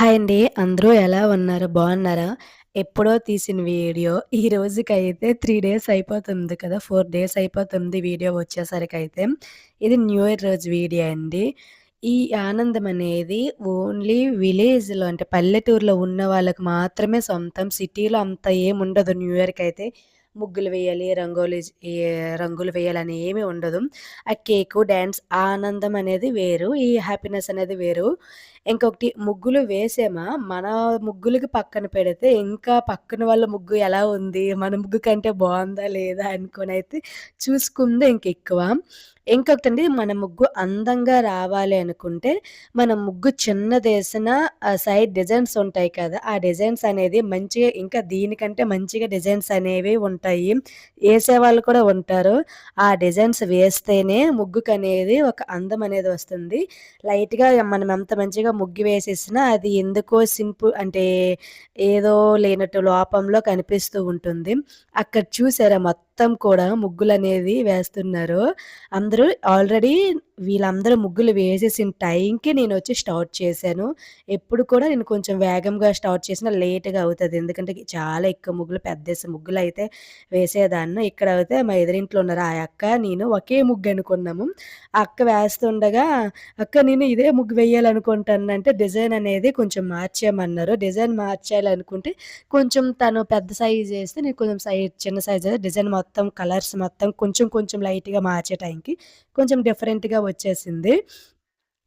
Hi అండి. అందరూ ఎలా ఉన్నారు? బాగున్నారా? ఎప్పుడో తీసిన వీడియో ఈ రోజుకైతే త్రీ డేస్ అయిపోతుంది కదా! ఫోర్ డేస్ అయిపోతుంది వీడియో వచ్చేసరికి అయితే ఇది న్యూ ఇయర్ రోజు వీడియో అండి. ఈ ఆనందం అనేది ఓన్లీ విలేజ్‌లో అంటే పల్లెటూరులో ఉన్న వాళ్ళకి మాత్రమే సొంతం. సిటీలో అంత ఏముండదు న్యూ ఇయర్‌కైతే. ముగ్గులు వేయాలి, రంగోలి రంగులు వేయాలని ఏమి ఉండదు. ఆ కేకు, డ్యాన్స్ ఆనందం అనేది వేరు. ఈ హ్యాపీనెస్ అనేది వేరు. ఇంకొకటి ముగ్గులు వేసామా, మన ముగ్గులకి పక్కన పెడితే ఇంకా పక్కన వాళ్ళ ముగ్గు ఎలా ఉంది? మన ముగ్గు కంటే బాగుందా లేదా? అనుకోనైతే చూసుకుందే ఇంకెక్కువ. ఇంకొకటండి మన ముగ్గు అందంగా రావాలి అనుకుంటే, మన ముగ్గు చిన్నదేసిన సైడ్ డిజైన్స్ ఉంటాయి కదా! ఆ డిజైన్స్ అనేది మంచిగా ఇంకా దీనికంటే మంచిగా డిజైన్స్ అనేవి ఉంటాయి. వేసేవాళ్ళు కూడా ఉంటారు. ఆ డిజైన్స్ వేస్తేనే ముగ్గుకనేది ఒక అందం అనేది వస్తుంది. లైట్‌గా మనం ఎంత మంచిగా ముగ్గు వేసేసిన అది ఎందుకో సింపుల్ అంటే ఏదో లేనట్టు లోపంలో కనిపిస్తూ ఉంటుంది. అక్కడ చూసారా మొత్తం మొత్తం కూడా ముగ్గులనేది వేస్తున్నారు. అందరూ ఆల్రెడీ వీళ్ళందరూ ముగ్గులు వేసేసిన టైంకి నేను వచ్చి స్టార్ట్ చేశాను. ఎప్పుడు కూడా నేను కొంచెం వేగంగా స్టార్ట్ చేసినా లేట్‌గా అవుతుంది ఎందుకంటే చాలా ఎక్కువ ముగ్గులు పెద్ద ముగ్గులు అయితే వేసేదాన్ని. ఇక్కడ అయితే మా ఎదురింట్లో ఉన్నారు ఆ అక్క, నేను ఒకే ముగ్గు అనుకున్నాము. ఆ అక్క వేస్తుండగా, "అక్క నేను ఇదే ముగ్గు వేయాలనుకుంటానంటే" డిజైన్ అనేది కొంచెం మార్చేయమన్నారు. డిజైన్ మార్చేయాలనుకుంటే కొంచెం తను పెద్ద సైజ్ వేస్తే నేను కొంచెం సైజ్ చిన్న సైజ్ డిజైన్ మొత్తం మొత్తం కలర్స్ మొత్తం కొంచెం కొంచెం లైట్‌గా మార్చే టైంకి కొంచెం డిఫరెంట్‌గా వచ్చేసింది.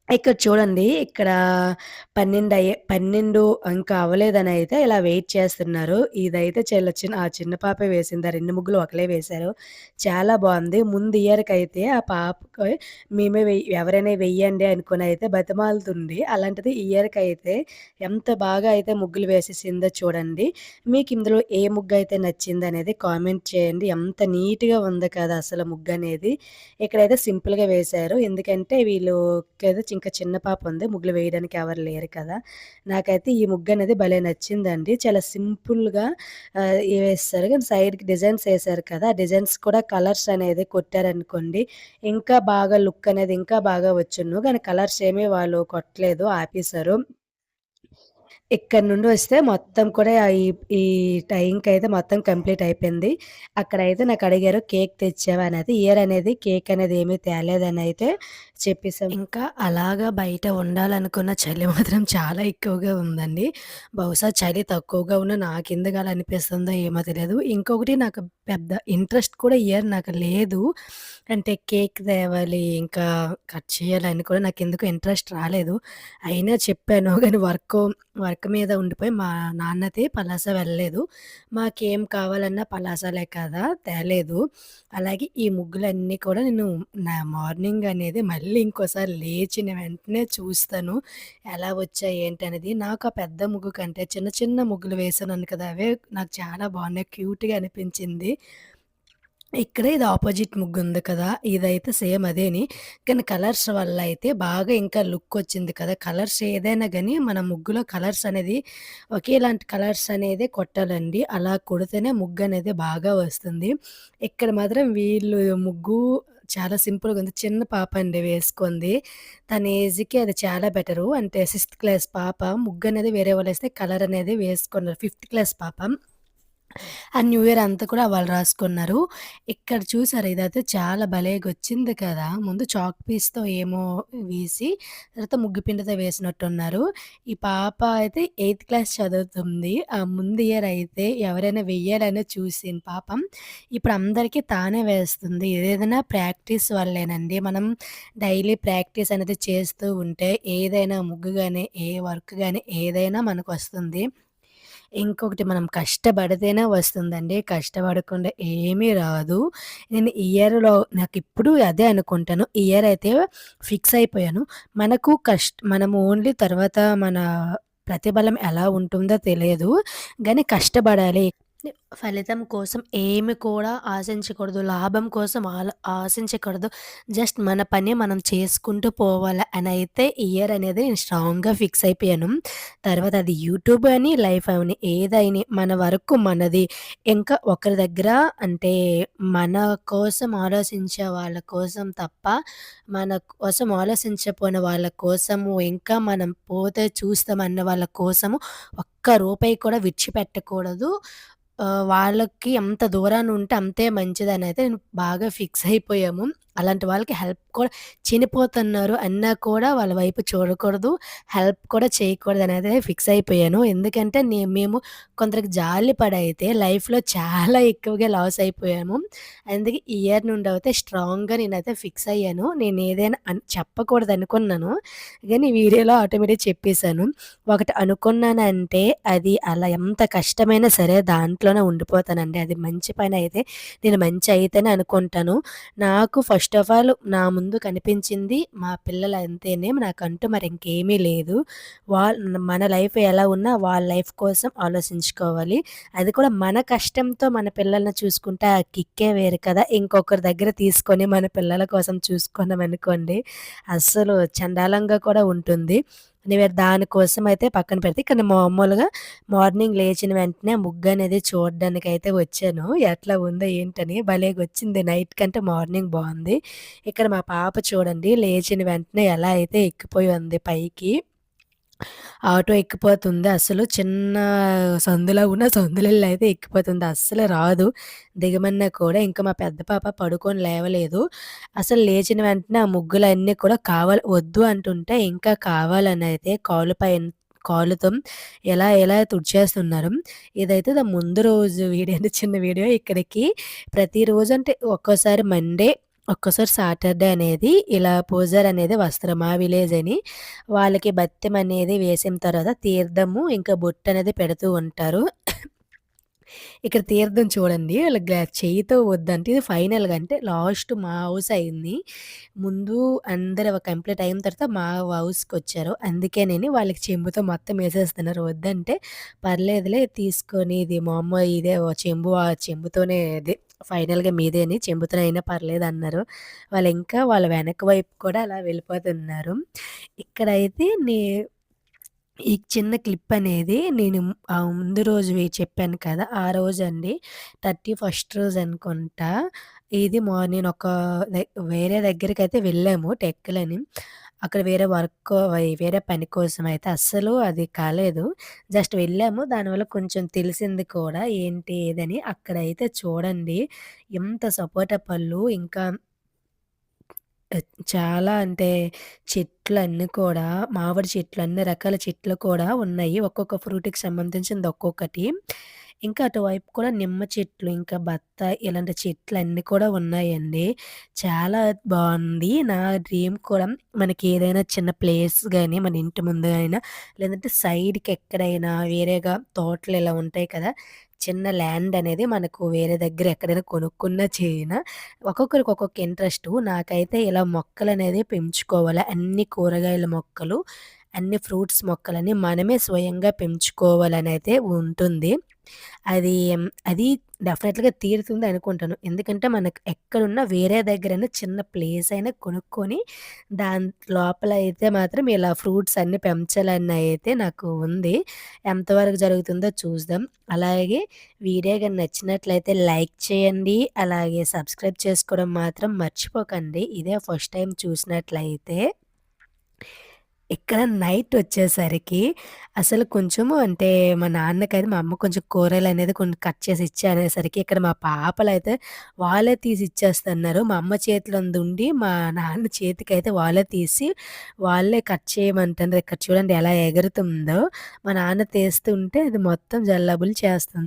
ఇక్కడ చూడండి. ఇక్కడ 12 అయ్యే 12 ఇంకా అవ్వలేదని అయితే ఇలా వెయిట్ చేస్తున్నారు. ఇదైతే చాలా చిన్న ఆ చిన్న పాపే వేసింది. ఆ 2 ముగ్గులు ఒకలే వేశారు. చాలా బాగుంది ముందు ఇయర్‌కైతే ఆ పాపకి మేమే వెయ్యి ఎవరైనా వెయ్యండి అనుకోనైతే బతిమాలుతుంది. అలాంటిది ఇయర్కి ఇయర్‌కైతే ఎంత బాగా అయితే ముగ్గులు వేసేసిందో చూడండి. మీకు ఇందులో ఏ ముగ్గు అయితే నచ్చింది అనేది కామెంట్ చేయండి. ఎంత నీట్‌గా ఉంది కదా! అసలు ముగ్గు అనేది ఇక్కడైతే సింపుల్‌గా వేశారు. ఎందుకంటే వీళ్ళు కదా ఇంకా చిన్న పాప ఉంది. ముగ్గులు వేయడానికి ఎవరు లేరు కదా! నాకైతే ఈ ముగ్గు అనేది భలే నచ్చిందండి. చాలా సింపుల్‌గా వేస్తారు. కానీ సైడ్‌కి డిజైన్స్ వేశారు కదా! ఆ డిజైన్స్ కూడా కలర్స్ అనేది కొట్టారనుకోండి, ఇంకా బాగా లుక్ అనేది ఇంకా బాగా వచ్చును. కానీ కలర్స్ ఏమీ వాళ్ళు కొట్టలేదు. ఆపేశారు. ఇక్కడి నుండి వస్తే మొత్తం కూడా ఈ ఈ టైంకి అయితే మొత్తం కంప్లీట్ అయిపోయింది. అక్కడైతే నాకడిగారు కేక్ తెచ్చావా అనేది. ఇయర్ అనేది కేక్ అనేది ఏమీ తేలేదని అయితే చెప్పేసాం. ఇంకా అలాగా బయట ఉండాలనుకున్న చలి మాత్రం చాలా ఎక్కువగా ఉందండి. బహుశా చలి తక్కువగా ఉన్న నాకెందుకు అలా అనిపిస్తుందో ఏమో తెలియదు. ఇంకొకటి నాకు పెద్ద ఇంట్రెస్ట్ కూడా ఇయర్ నాకు లేదు. అంటే కేక్ తేవాలి, ఇంకా కట్ చేయాలని కూడా నాకు ఎందుకు ఇంట్రెస్ట్ రాలేదు. అయినా చెప్పాను కానీ వర్క్ వర్క్ మీద ఉండిపోయి మా నాన్నది పలాస వెళ్ళలేదు. మాకేం కావాలన్నా పలాసలే కదా! తేలేదు. అలాగే ఈ ముగ్గులన్నీ కూడా నేను నా మార్నింగ్ అనేది మళ్ళీ ఇంకోసారి లేచిన వెంటనే చూస్తాను. ఎలా వచ్చాయి ఏంటి అనేది. నాకు ఆ పెద్ద ముగ్గు కంటే చిన్న చిన్న ముగ్గులు వేసాను కదా! అవే నాకు చాలా బాగున్నాయి. క్యూట్‌గా అనిపించింది. ఇక్కడ ఇది అపోజిట్ ముగ్గుంది కదా! ఇదైతే సేమ్ అదేని. కానీ కలర్స్ వల్ల అయితే బాగా ఇంకా లుక్ వచ్చింది కదా! కలర్స్ ఏదైనా కానీ మన ముగ్గులో కలర్స్ అనేది ఒకేలాంటి కలర్స్ అనేదే కొట్టాలండి. అలా కొడితేనే ముగ్గు అనేది బాగా వస్తుంది. ఇక్కడ మాత్రం వీళ్ళు ముగ్గు చాలా సింపుల్‌గా ఉంది. చిన్న పాప అండి వేసుకుంది. తన ఏజ్‌కి అది చాలా బెటరు. అంటే సిక్స్త్ క్లాస్ పాప ముగ్గు అనేది వేరే వాళ్ళు వేస్తే కలర్ అనేది వేసుకున్నారు. ఫిఫ్త్ క్లాస్ పాప. ఆ న్యూ ఇయర్ అంతా కూడా వాళ్ళు రాసుకున్నారు. ఇక్కడ చూసారు ఇదైతే చాలా భలేగా వచ్చింది కదా! ముందు చాక్ పీస్‌తో ఏమో వేసి తర్వాత ముగ్గు పిండితో వేసినట్టున్నారు. ఈ పాప అయితే ఎయిత్ క్లాస్ చదువుతుంది. ఆ ముందు ఇయర్ అయితే ఎవరైనా వెయ్యాలని చూసింది పాపం ఇప్పుడు అందరికీ తానే వేస్తుంది. ఏదైనా ప్రాక్టీస్ వల్లేనండి. మనం డైలీ ప్రాక్టీస్ అనేది చేస్తూ ఉంటే ఏదైనా ముగ్గు కానీ ఏ వర్క్ కానీ ఏదైనా మనకు వస్తుంది ఇంకొకటి మనం కష్టపడితేనే వస్తుందండి. కష్టపడకుండా ఏమీ రాదు. నేను ఇయర్లో నాకు ఇప్పుడు అదే అనుకుంటాను. ఇయర్ అయితే ఫిక్స్ అయిపోయాను. మనకు కష్ట మనం ఓన్లీ తర్వాత మన ప్రతిఫలం ఎలా ఉంటుందో తెలియదు. కానీ కష్టపడాలి. ఫలితం కోసం ఏమి కూడా ఆశించకూడదు. లాభం కోసం ఆలో ఆశించకూడదు. జస్ట్ మన పని మనం చేసుకుంటూ పోవాలి అని అయితే ఇయర్ అనేది నేను స్ట్రాంగ్‌గా ఫిక్స్ అయిపోయాను. తర్వాత అది యూట్యూబ్ అని, లైఫ్ అని ఏదైని మన వరకు మనది. ఇంకా ఒకరి దగ్గర అంటే మన కోసం ఆలోచించే వాళ్ళ కోసం తప్ప, మన కోసం ఆలోచించపోయిన వాళ్ళ కోసము, ఇంకా మనం పోతే చూస్తామన్న వాళ్ళ కోసము ఒక్క రూపాయి కూడా విడిచిపెట్టకూడదు. వాళ్ళకి ఎంత దూరాన ఉంటే అంతే మంచిదనైతే నేను బాగా ఫిక్స్ అయిపోయాము. అలాంటి వాళ్ళకి హెల్ప్ కూడా చనిపోతున్నారు అన్నా కూడా వాళ్ళ వైపు చూడకూడదు. హెల్ప్ కూడా చేయకూడదు అనేది ఫిక్స్ అయిపోయాను. ఎందుకంటే నే మేము కొందరికి జాలి పడైతే లైఫ్‌లో చాలా ఎక్కువగా లాస్ అయిపోయాము. అందుకే ఇయర్ నుండి అయితే స్ట్రాంగ్‌గా నేనైతే ఫిక్స్ అయ్యాను. నేనేదైనా అన్ చెప్పకూడదనుకున్నాను. కానీ వీడియోలో ఆటోమేటిక్ చెప్పేసాను. ఒకటి అనుకున్నానంటే అది అలా ఎంత కష్టమైనా సరే దాంట్లోనే ఉండిపోతానండి. అది మంచి పని అయితే నేను మంచి అయితేనే అనుకుంటాను. నాకు ఫస్ట్ ఫస్ట్ ఆఫ్ ఆల్ నా ముందు కనిపించింది మా పిల్లలు అంతేనే. నాకంటూ మరి ఇంకేమీ లేదు. వాళ్ళ మన లైఫ్ ఎలా ఉన్నా వాళ్ళ లైఫ్ కోసం ఆలోచించుకోవాలి. అది కూడా మన కష్టంతో మన పిల్లల్ని చూసుకుంటే ఆ కిక్కే వేరు కదా! ఇంకొకరి దగ్గర తీసుకొని మన పిల్లల కోసం చూసుకున్నామనుకోండి అస్సలు చండాలంగా కూడా ఉంటుంది. నేను దానికోసం అయితే పక్కన పెడితే కానీ మామూలుగా మార్నింగ్ లేచిన వెంటనే ముగ్గు అనేది చూడడానికి అయితే వచ్చాను. ఎట్లా ఉందో ఏంటని భలేగొచ్చింది. నైట్ కంటే మార్నింగ్ బాగుంది ఇక్కడ మా పాప చూడండి లేచిన వెంటనే ఎలా అయితే ఎక్కిపోయి ఉంది పైకి. ఆటో ఎక్కిపోతుంది. అసలు చిన్న సందులో ఉన్న సందులల్లో అయితే ఎక్కిపోతుంది. అస్సలు రాదు. దిగమన్నా కూడా ఇంకా మా పెద్ద పాప పడుకొని లేవలేదు. అసలు లేచిన వెంటనే ఆ ముగ్గులన్నీ కూడా కావాలి వద్దు అంటుంటే ఇంకా కావాలని అయితే కాలు పైన కాలుతో ఎలా ఎలా తుడిచేస్తున్నారు. ఇదైతే ముందు రోజు వీడియో చిన్న వీడియో ఇక్కడికి ప్రతిరోజు అంటే ఒక్కోసారి మండే, ఒక్కసారి సాటర్‌డే అనేది ఇలా పూజారి అనేది వస్త్రమా మా విలేజ్ అని. వాళ్ళకి బత్యం అనేది వేసిన తర్వాత తీర్థము ఇంకా బొట్టనేది పెడుతూ ఉంటారు. ఇక్కడ తీర్థం చూడండి. వాళ్ళ చేయితో వద్దంటే ఇది ఫైనల్‌గా అంటే లాస్ట్ మా హౌస్ అయింది. ముందు అందరు కంప్లీట్ అయిన తర్వాత మా హౌస్కి వచ్చారు అందుకే నేను వాళ్ళకి చెంబుతో మొత్తం వేసేస్తున్నారు వద్దంటే పర్లేదులే తీసుకొని ఇది మా అమ్మ ఇదే చెంబు ఆ చెంబుతోనే ఇది ఫైనల్‌గా మీదేని చెంబుతోనైనా వాళ్ళు ఇంకా వాళ్ళ వెనక వైపు కూడా అలా వెళ్ళిపోతున్నారు. ఇక్కడైతే నే ఈ చిన్న క్లిప్ అనేది నేను ఆ ముందు రోజువి చెప్పాను కదా! ఆ రోజు అండి థర్టీ ఫస్ట్ రోజు అనుకుంటా. ఇది మార్నింగ్ ఒక వేరే దగ్గరికి అయితే వెళ్ళాము టెక్కులని అక్కడ వేరే వర్క్ వేరే పని కోసం అయితే అస్సలు అది కాలేదు. జస్ట్ వెళ్ళాము. దానివల్ల కొంచెం తెలిసింది కూడా ఏంటి ఏదని. అక్కడైతే చూడండి ఎంత సపోటా పళ్ళు ఇంకా చాలా అంటే చెట్లన్నీ కూడా మామిడి చెట్లు అన్ని రకాల చెట్లు కూడా ఉన్నాయి. ఒక్కొక్క ఫ్రూట్‌కి సంబంధించింది ఒక్కొక్కటి. ఇంకా అటువైపు కూడా నిమ్మ చెట్లు, ఇంకా బత్తాయి ఇలాంటి చెట్లు అన్నీ కూడా ఉన్నాయండి. చాలా బాగుంది నా డ్రీమ్ కూడా మనకి ఏదైనా చిన్న ప్లేస్ కానీ మన ఇంటి ముందు అయినా లేదంటే సైడ్‌కి ఎక్కడైనా వేరేగా తోటలు ఇలా ఉంటాయి కదా! చిన్న ల్యాండ్ అనేది మనకు వేరే దగ్గర ఎక్కడైనా కొనుక్కున్నా చేయనా ఒక్కొక్కరికి ఒక్కొక్క ఇంట్రెస్ట్ నాకైతే ఇలా మొక్కలు అనేది పెంచుకోవాలి. అన్ని కూరగాయల మొక్కలు, అన్ని ఫ్రూట్స్ మొక్కలని మనమే స్వయంగా పెంచుకోవాలని అయితే ఉంటుంది. అది అది డెఫినెట్‌గా తీరుతుంది అనుకుంటాను. ఎందుకంటే మనకు ఎక్కడున్నా వేరే దగ్గరైనా చిన్న ప్లేస్ అయినా కొనుక్కొని దాని లోపల అయితే మాత్రం ఇలా ఫ్రూట్స్ అన్నీ పెంచాలని అయితే నాకు ఉంది. ఎంతవరకు జరుగుతుందో చూద్దాం. అలాగే వీడియో కానీ నచ్చినట్లయితే లైక్ చేయండి. అలాగే సబ్స్క్రైబ్ చేసుకోవడం మాత్రం మర్చిపోకండి. ఇదే ఫస్ట్ టైం చూసినట్లయితే. ఇక్కడ నైట్ వచ్చేసరికి అసలు కొంచెము అంటే మా నాన్నకైతే మా అమ్మ కొంచెం కూరలనేది కొన్ని కట్ చేసి ఇచ్చేసరికి ఇక్కడ మా పాపలైతే వాళ్ళే తీసి ఇచ్చేస్తున్నారు. మా అమ్మ చేతిలో ఉండి మా నాన్న చేతికైతే వాళ్ళే తీసి వాళ్ళే కట్ చేయమంటున్నారు. ఇక్కడ చూడండి ఎలా ఎగురుతుందో. మా నాన్న తీస్తుంటే అది మొత్తం జల్లబులు చేస్తుంది.